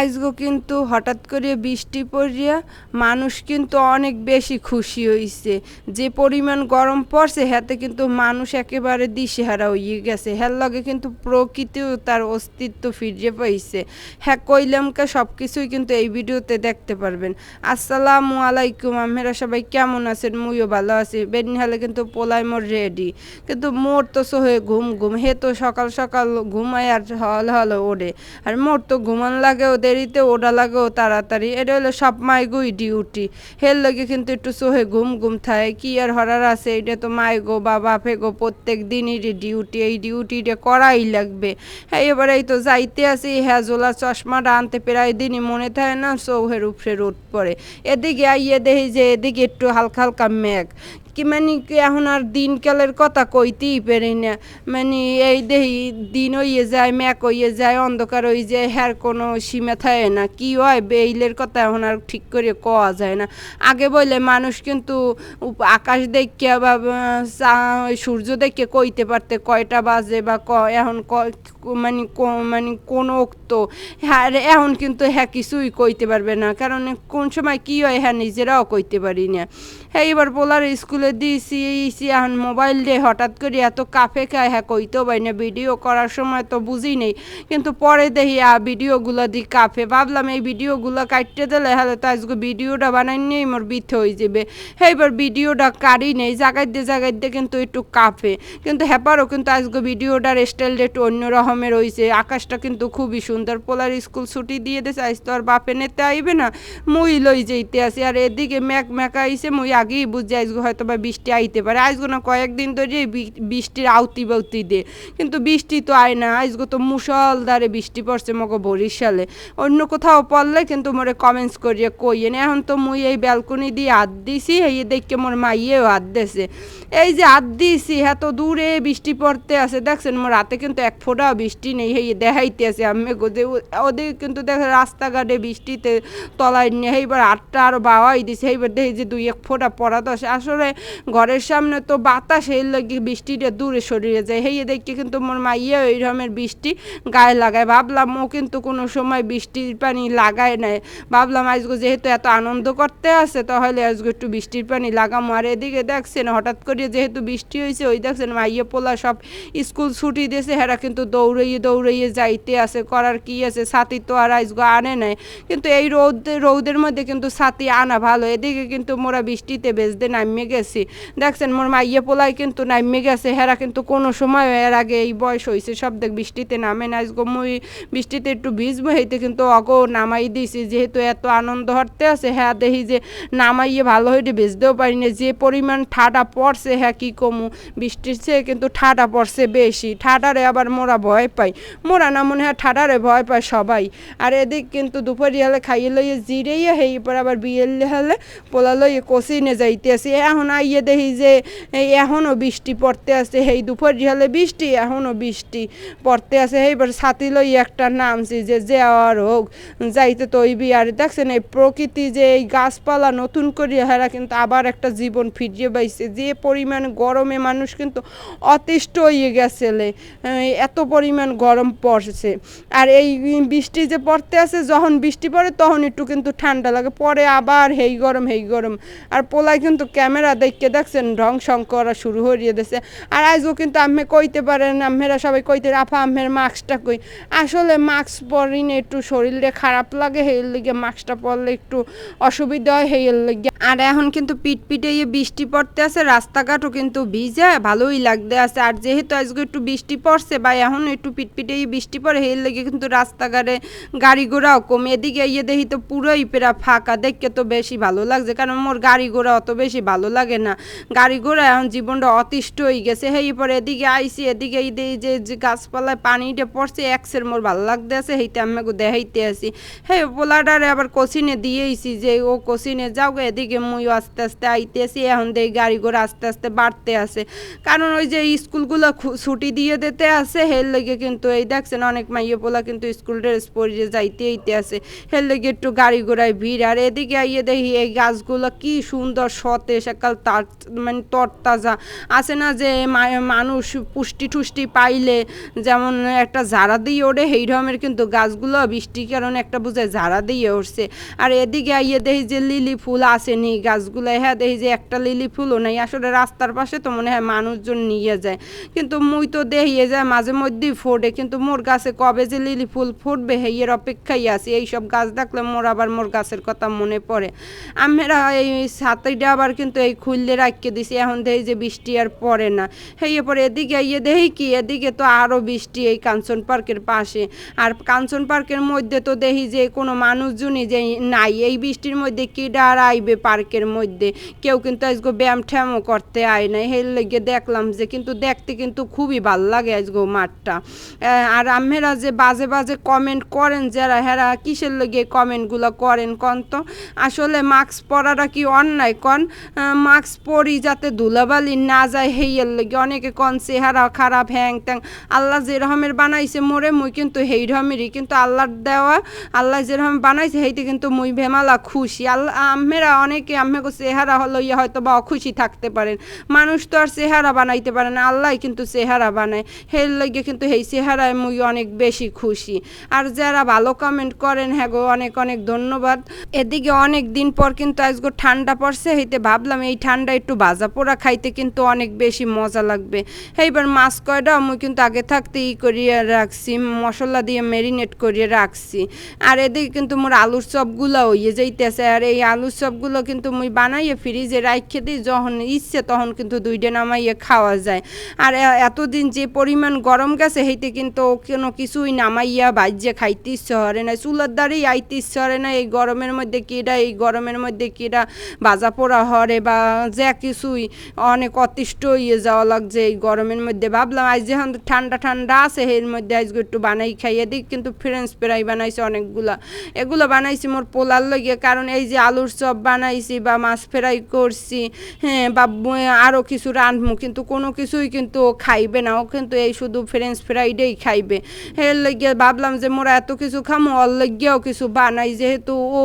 আজগো কিন্তু হঠাৎ করে বৃষ্টি পড়িয়া মানুষ কিন্তু অনেক বেশি খুশি হইছে। যে পরিমাণ গরম পড়ছে, হাতে কিন্তু মানুষ একেবারে দিশেহারা হইয়ে গেছে। হ্যার লগে কিন্তু প্রকৃতিও তার অস্তিত্ব ফিরিয়ে পাইছে। হ্যাঁ কইলামকে সব কিছুই কিন্তু এই ভিডিওতে দেখতে পারবেন। আসসালামু আলাইকুম, আমেরা সবাই কেমন আছেন? মুইও ভালো আছি। বেদিন হলে কিন্তু পোলাই মোর রেডি। কিন্তু মোর তো সোহে ঘুম ঘুম, হে তো সকাল সকাল ঘুমায় আর হল হল ওড়ে। আর মোর তো ঘুমান লাগেও দেরিতে ওডা লাগেও তাড়াতাড়ি। এটা হলো সব মাইগুই ডিউটি। হের লগে কিন্তু একটু সোহে ঘুম ঘুম থাকে। কি আর হরার আছে? এটা তো মাই গো বা বাপে গো প্রত্যেক দিনই ডিউটি। এই ডিউটিটা করাই লাগবে। হ্যাঁ এবারে এই তো যাইতে আসি। হ্যাঁ জোলা চশমাটা আনতে প্রায় দিনই মনে থাকে না সৌহের উপরে রোদ পড়ে। এদিকে আইয়ে দেখি যে এদিকে একটু হালকা হালকা মেঘ। কি মানে কি এখন আর দিনকালের কথা কইতেই পারি না। মানে এই দেহি দিন হইয়ে যায়, ম্যাক হইয়ে যায়, অন্ধকার হয়ে যায় হ্যার কোনো সীমা থাকে না। কি হয়, বেইলের কথা এখন আর ঠিক করে কওয়া যায় না। আগে বলে মানুষ কিন্তু আকাশ দেখিয়া বা সূর্য দেখে কইতে পারতে কয়টা বাজে বা ক, এখন ক- মানে মানে কোন অক্ত হ্যাঁ রে, এখন কিন্তু হ্যাঁ কিছুই কইতে পারবে না। কারণ কোন সময় কি হয় হ্যাঁ নিজেরাও কইতে পারি না। হ্যাঁ এবার পোলার স্কুলে দিয়েছি ইসি এখন মোবাইল দিয়ে হঠাৎ করে এত কাফে খায় হ্যাঁ কইতেও পারি না। ভিডিও করার সময় তো বুঝি নেই। কিন্তু পরে দেখি আ ভিডিওগুলো দি কাফে। ভাবলাম এই ভিডিওগুলো কাটতে দিলে হ্যাঁ তো আজকে ভিডিওটা বানাই নিয়েই মোর বিথে হয়ে যাবে। হ্যাঁ এবার ভিডিওটা কারি নেই জাগাই দিয়ে জাগাই দিয়ে কিন্তু একটু কাফে। কিন্তু হ্যাপারও কিন্তু আজকে ভিডিওটার স্টাইলটা একটু অন্য রকমের হয়েছে আকাশটা কিন্তু খুবই সুন্দর। পোলার স্কুল ছুটি দিয়ে দিয়েছে, আজ তো আর বাপে নেতে আইবে না। মুই লই যেতে আসি। আর এদিকে ম্যাক ম্যাকা আইসে মুই আগেই বুঝছি আজকে হয়তো বা বৃষ্টি আইতে পারে। আজকে না কয়েকদিন ধরে বৃষ্টির আউতি বাউতি দে কিন্তু বৃষ্টি তো আয় না। আজকে তো মুসলধারে বৃষ্টি পড়ছে মগো বরিশালে। অন্য কোথাও পড়লে কিন্তু মোরে কমেন্টস করিয়ে কইয়ে না এখন তো মুই এই ব্যালকনি দিয়ে হাত দিছি, এই দেখকে মোর মাইয়েও হাত দেছে। এই যে হাত দিছি হ্যাঁ তো দূরে বৃষ্টি পড়তে আছে। দেখছেন, মোর হাতে কিন্তু এক ফোঁটাও বৃষ্টি নেই, হেই দেখাইতে আছে আমি যে ওদের কিন্তু দেখে রাস্তাঘাটে বৃষ্টিতে তলায় নিয়ে এইবার আটটা আরও বাওয়াই দিছে, এইবার দেখি যে দুই এক ফোঁটা পড়া আসে। আসলে ঘরের সামনে তো বাতাস, এই লাগে বৃষ্টিটা দূরে সরিয়ে যায়। হেই দেখে কিন্তু মোর মাইয়া ওই রকমের বৃষ্টি গায়ে লাগায়। ভাবলাম ও কিন্তু কোনো সময় বৃষ্টির পানি লাগায় নাই। ভাবলাম আজকে যেহেতু এত আনন্দ করতে আছে, তাহলে আজকে একটু বৃষ্টির পানি লাগামো। আর এদিকে দেখছেন, হঠাৎ করে যেহেতু বৃষ্টি হয়েছে ওই দেখছেন মাইয়া পোলা সব স্কুল ছুটি দিয়েছে, হেরা কিন্তু দৌড়াইয়ে দৌড়াইয়ে যাইতে আছে, করার কি আছে? ছাতি তো আর আজকে আনে নাই। কিন্তু এই রোদ রৌদের মধ্যে কিন্তু ছাতি আনা ভালো। এদিকে কিন্তু মোরা বৃষ্টিতে বেজতে নামিয়ে গেছি। দেখছেন, মোর মাইয়া পোলাই কিন্তু নামিয়ে গেছে। হেরা কিন্তু কোনো সময় এর আগে এই বয়স হয়েছে সব দেখ বৃষ্টিতে নামে না আজকে মুই বৃষ্টিতে একটু ভিজবো, হইতে কিন্তু অগো নামাই দিয়েছি যেহেতু এত আনন্দ হরতে আছে হ্যাঁ দেখি যে নামাইয়ে ভালো হইতে বেচতেও পারি না যে পরিমাণ ঠাডা পড়ছে হ্যাঁ কি কমু? বৃষ্টির চেয়ে কিন্তু ঠাডা পড়ছে বেশি। ঠাডারে আবার মোরা ভয় পাই মোরা না মনে হয় ঠাডারে ভয় পায় সবাই। আর এদিক কিন্তু দুপুরি হলে খাইয়ে লইয়ে জিরেইয়ে হেই পর আবার বিয়েলে হলে পোলা লইয়ে যাইতে আসি। এখন আইয়ে দেখি যে এখনও বৃষ্টি পড়তে আছে হেই দুপুরি হলে বৃষ্টি এখনও বৃষ্টি পড়তে আছে এইবার ছাতি লই একটা নামছি যে যে আর হোক, যাইতে তো ওই আর দেখছেন এই প্রকৃতি যে, এই গাছপালা নতুন করে হেরা কিন্তু আবার একটা জীবন ফিরিয়ে পাইছে। যে পরিমাণ গরমে মানুষ কিন্তু অতিষ্ঠ হয়ে এই এত পরিমাণ গরম পড়ছে। আর এই বৃষ্টি যে পড়তে আছে, যখন বৃষ্টি পড়ে, তখন একটু কিন্তু ঠান্ডা লাগে। পরে আবার হেই গরম হেই গরম। আর পোলাই কিন্তু ক্যামেরা দেখকে দেখছেন রং সং করা শুরু হয়ে দিয়েছে। আর আজও কিন্তু আমি কইতে পারেন আমেরা সবাই কইতে আফা আমের মাস্কটা কই? আসলে মাস্ক পরি না একটু শরীরে খারাপ লাগে হের লিগে মাস্কটা পরলে একটু অসুবিধা হয় হের লিগে। আর এখন কিন্তু পিট পিটে বৃষ্টি পড়তে আছে, রাস্তাঘাটও কিন্তু ভিজে, ভালোই লাগতে আছে। আর যেহেতু আজকে একটু বৃষ্টি পড়ছে, বা এখন একটু পিটপিটে ইয়ে বৃষ্টি পড়ে হের লেগে কিন্তু রাস্তাঘাটে গাড়ি ঘোড়াও কম। এদিকে ইয়ে দেখি তো পেরা ফাঁকা, দেখতে তো বেশি ভালো লাগছে, কারণ মোর গাড়ি ঘোড়া অত বেশি ভালো লাগে না। গাড়ি ঘোড়া এখন জীবনটা অতিষ্ঠ হয়ে গেছে হেই পরে এদিকে আইসি, এদিকে এই যে গাছপালায় পানিটা পড়ছে, একসের মোর ভালো লাগতে আছে হেইতে আমি দেখাইতে আসি। হ্যাঁ পোলাডারে আবার কোচিনে দিয়েছি যে, ও কোচিনে যাও এদিকে মুই আস্তে আস্তে আইতেছি এখন দেই গাড়ি ঘোড়া আস্তে আস্তে বাড়তে আছে। কারণ ওই যে স্কুলগুলো ছুটি দিয়ে দিতে আছে হের লেগে লেগে কিন্তু এই দেখছেন অনেক মাইয়ে পোলা কিন্তু স্কুল ড্রেস পরিয়ে যাইতে এইতে আছে। হের লেগে একটু গাড়ি ঘোড়ায় ভিড়। আর এদিকে আইয়ে দেখি এই গাছগুলো কি সুন্দর সতেজ একাল তার মানে তরতাজা। আছে না যে মানুষ পুষ্টি টুষ্টি পাইলে যেমন একটা ঝাড়া দিয়ে ওঠে সেই রকমের কিন্তু গাছগুলো বৃষ্টির কারণে একটা বুঝে ঝাড়া দিয়ে উঠছে আর এদিকে আইয়ে দেখি যে লিলি ফুল আসেনি গাছগুলো হ্যাঁ দেখি যে একটা লিলি ফুলও নেই। আসলে রাস্তার পাশে তো মনে হয় মানুষজন নিয়ে যায়। কিন্তু মুই তো দেখিয়ে যায় মাঝে মধ্যেই ফোটে, কিন্তু মোর গাছে কবে যে লিলি ফুল ফুটবে হেয়ের অপেক্ষাই আছি। এইসব গাছ দেখলে মোর আবার মোর গাছের কথা মনে পড়ে। আমরা এই সাতইটা আবার কিন্তু এই খুললে রাখিয়ে দিছি, এখন দেখি যে বৃষ্টি আর পড়ে না। হেয়ে পরে এদিকে ইয়ে দেখি কি, এদিকে তো আরও বৃষ্টি এই কাঞ্চন পার্কের পাশে। আর কাঞ্চন পার্কের মধ্যে তো দেখি যে কোনো মানুষজনই যে নাই, এই বৃষ্টির মধ্যে কি ডার আইবে পার্কের মধ্যে? কেউ কিন্তু আজকে ব্যায়াম ঠ্যামও করতে আয় নাই। হের লেগে দেখলাম যে কিন্তু দেখতে কিন্তু খুবই ভালো লাগে আজকে মাঠটা। আর আমেরা যে বাজে বাজে কমেন্ট করেন, যারা হেরা কিসের লেগে কমেন্টগুলো করেন কন তো? আসলে মাস্ক পরাটা কি অন্যায় কন? মাস্ক পরি যাতে ধুলাবালি না যায়, হেইয়ের লেগে অনেকে কন চেহারা খারাপ, হ্যাং ত্যাং। আল্লাহ যেরকমের বানাইছে মোরে মুই কিন্তু হেই রকমেরই কিন্তু আল্লাহর দেওয়া, আল্লাহ যেরকম বানাইছে সেইতে কিন্তু মুই ভেমালা খুশি। আল্লাহ আমেরা অনেকে আমেকে চেহারা হলো ইয়ে হয়তো বা অখুশি থাকতে পারেন। মানুষ তো আর চেহারা বানাইতে পারে না, আল্লাহ কিন্তু চেহারা বানায়। হের লেগে কিন্তু এই চেহারায় মুই অনেক বেশি খুশি। আর যারা ভালো কমেন্ট করেন হ্যাঁ গো, অনেক অনেক ধন্যবাদ। এদিকে অনেক দিন পর কিন্তু আজগো ঠান্ডা পড়ছে, হইতে ভাবলাম এই ঠান্ডা একটু ভাজা পোড়া খাইতে কিন্তু অনেক বেশি মজা লাগবে। এইবার মাছ কয়টা মুই কিন্তু আগে থাকতে ই করিয়ে রাখছি, মশলা দিয়ে ম্যারিনেট করিয়ে রাখছি। আর এদিকে কিন্তু মোর আলুর চপগুলো হইয়ে যাইতেছে। আর এই আলুর চপগুলো কিন্তু মুই বানাইয়ে ফ্রিজে রাখে দিই, যখন ইচ্ছে তখন কিন্তু দুইটা নামাইয়ে খাওয়া যায়। আর এতদিন যে পরিমাণ গরম গেছে হইতে কিন্তু কোনো কিছুই নামাইয়া বাজ্যে খাইতে ইচ্ছে হরে না চুলার দ্বারেই আইতে ইচ্ছে হরে না এই গরমের মধ্যে কিরা এই গরমের মধ্যে কিরা বাজা পোড়া হরে বা যা কিছুই অনেক অতিষ্ঠ হয়ে যাওয়া লাগছে এই গরমের মধ্যে। ভাবলাম, আজ যখন ঠান্ডা ঠান্ডা আছে এর মধ্যে আজকে একটু বানাই খাইয়ে এদিক কিন্তু ফ্রেঞ্চ ফ্রাই বানাইছে অনেকগুলা। এগুলো বানাইছি মোর পোলার লগে কারণ এই যে আলুর চপ বানাইছি বা মাছ ফ্রাই করছি হ্যাঁ বা আরও কিছু রাঁধমু, কিন্তু কোনো কিছুই কিন্তু খাইবে না। ও কিন্তু এই শুধু ফ্রেঞ্চ ফ্রাইডেই খাইবে। এর লেগে ভাবলাম যে মোরা এত কিছু খামো, ওর লাগিয়াও কিছু বানাই। যেহেতু ও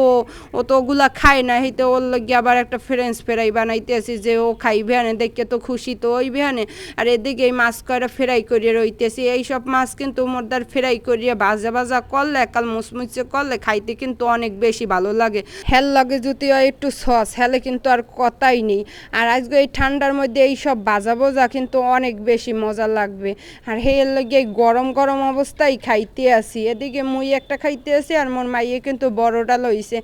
ও তো ওগুলা খায় না হেতে ওর লেগে আবার একটা ফ্রেঞ্চ ফ্রাই বানাইতেছি যে ও খাইবে আনে দেখে তো খুশি তো ওই বিহানে আর এদিকে এই মাছ কয়টা ফ্রাই করিয়ে রইতেছি। এইসব মাছ কিন্তু মোরদার ফ্রাই করিয়ে ভাজা ভাজা করলে, একাল মুচমুচে করলে খাইতে কিন্তু অনেক বেশি ভালো লাগে। হেল লাগে যদি একটু সস, হেলে কিন্তু আর কথাই নেই। আর আজকে এই ঠান্ডার মধ্যে এই সব ভাজা কিন্তু অনেক বেশি মজা লাগবে। আর হের লগে এই গরম গরম অবস্থায় খাইতে আসি। এদিকে মুই একটা খাইতে আসি আর মোর মাইয়ে কিন্তু বড়টা লইছে।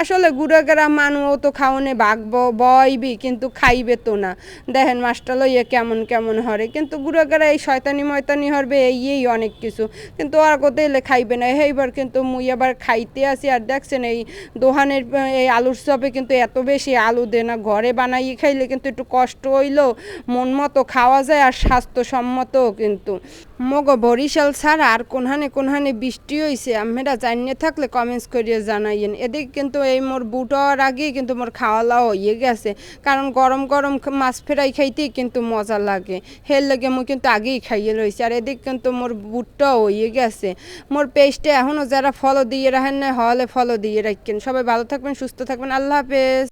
আসলে গুড়াগাড়া মানু ও তো খাওনে ভাগব বইবি, কিন্তু খাইবে তো না। দেখেন মাছটা লইয়ে কেমন কেমন হরে। কিন্তু গুড়াগাড়া এই শয়তানি ময়তানি হরবে এই অনেক কিছু। কিন্তু আর কোথায় খাইবে না। এইবার কিন্তু মুই আবার খাইতে আসি আর দেখছেন এই দোহানের, এই আলুর চপে কিন্তু এত বেশি আলু দে না। ঘরে বানাইয়ে খাইলে কিন্তু একটু কষ্ট হইলেও মন মতো খাওয়া যায় আর স্বাস্থ্যসম্মতও কিন্তু। মগো বরিশাল ছাড়া আর কোনহানে কোনহানে বৃষ্টি হইছে আমরা জানিয়ে থাকলে কমেন্টস করিয়ে জানাইয়েন। এদিকে কিন্তু এই মোর বুট হওয়ার আগেই কিন্তু মোর খাওয়া দাওয়া হয়ে গেছে, কারণ গরম গরম মাছ ফেরাই খাইতেই কিন্তু মজা লাগে। হের লাগে মুই কিন্তু আগেই খাইয়ে রয়েছি আর এদিকে কিন্তু মোর বুটটাও হয়ে গেছে। মোর পেস্টে এখনও যারা ফলো দিয়ে রাখেন না হলে ফলো দিয়ে রাখেন। সবাই ভালো থাকবেন, সুস্থ থাকবেন, আল্লাহ হাফেজ।